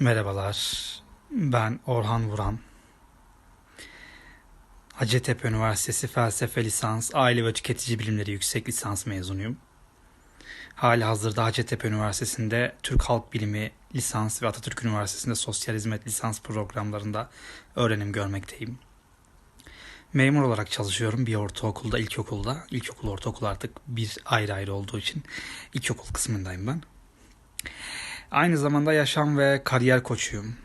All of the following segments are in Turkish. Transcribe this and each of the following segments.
Merhabalar. Ben Orhan Vuran. Hacettepe Üniversitesi Felsefe Lisans, Aile ve Tüketici Bilimleri Yüksek Lisans mezunuyum. Hali hazırda Hacettepe Üniversitesi'nde Türk Halk Bilimi lisans ve Atatürk Üniversitesi'nde Sosyal Hizmet lisans programlarında öğrenim görmekteyim. Memur olarak çalışıyorum bir ortaokulda, ilkokulda. İlkokul, ortaokul artık bir ayrı ayrı olduğu için ilkokul kısmındayım ben. Aynı zamanda yaşam ve kariyer koçuyum.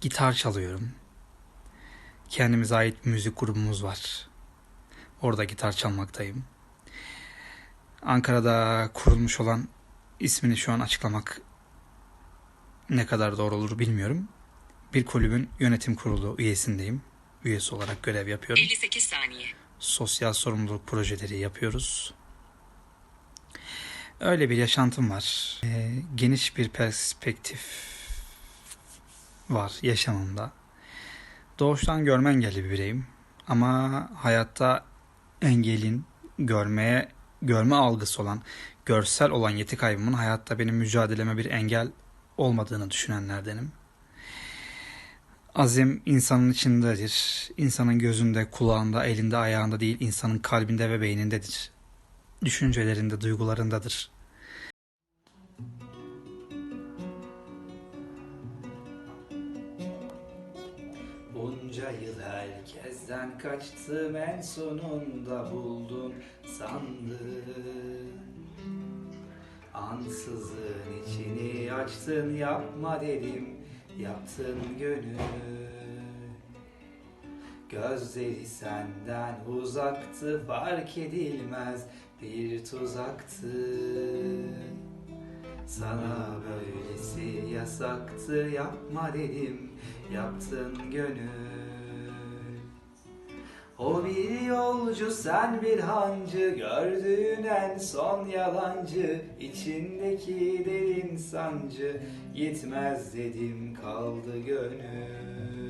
Gitar çalıyorum. Kendimize ait müzik grubumuz var. Orada gitar çalmaktayım. Ankara'da kurulmuş olan ismini şu an açıklamak ne kadar doğru olur bilmiyorum. Bir kulübün yönetim kurulu üyesindeyim. Üyesi olarak görev yapıyorum. 58 saniye. Sosyal sorumluluk projeleri yapıyoruz. Öyle bir yaşantım var. Ee, geniş bir perspektif var yaşamımda. Doğuştan görme engelli bir bireyim. Ama hayatta engelin görmeye görme algısı olan, görsel olan yeti kaybımın hayatta benim mücadeleme bir engel olmadığını düşünenlerdenim. Azim insanın içindedir. İnsanın gözünde, kulağında, elinde, ayağında değil, insanın kalbinde ve beynindedir. Düşüncelerinde, duygularındadır. Bunca yıl herkesten kaçtım en sonunda buldun sandın Ansızın içini açtın yapma dedim yaptın gönül Gözleri senden uzaktı fark edilmez bir tuzaktı. Sana böylesi yasaktı yapma dedim yaptın gönül. O bir yolcu sen bir hancı Gördüğün en son yalancı içindeki derin sancı Gitmez dedim kaldı gönül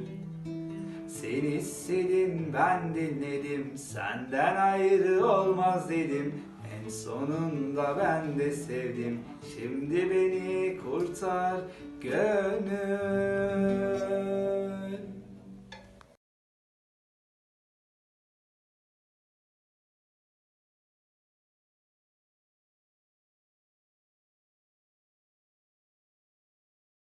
Sen istedin ben dinledim Senden ayrı olmaz dedim. En sonunda ben de sevdim. Şimdi beni kurtar gönül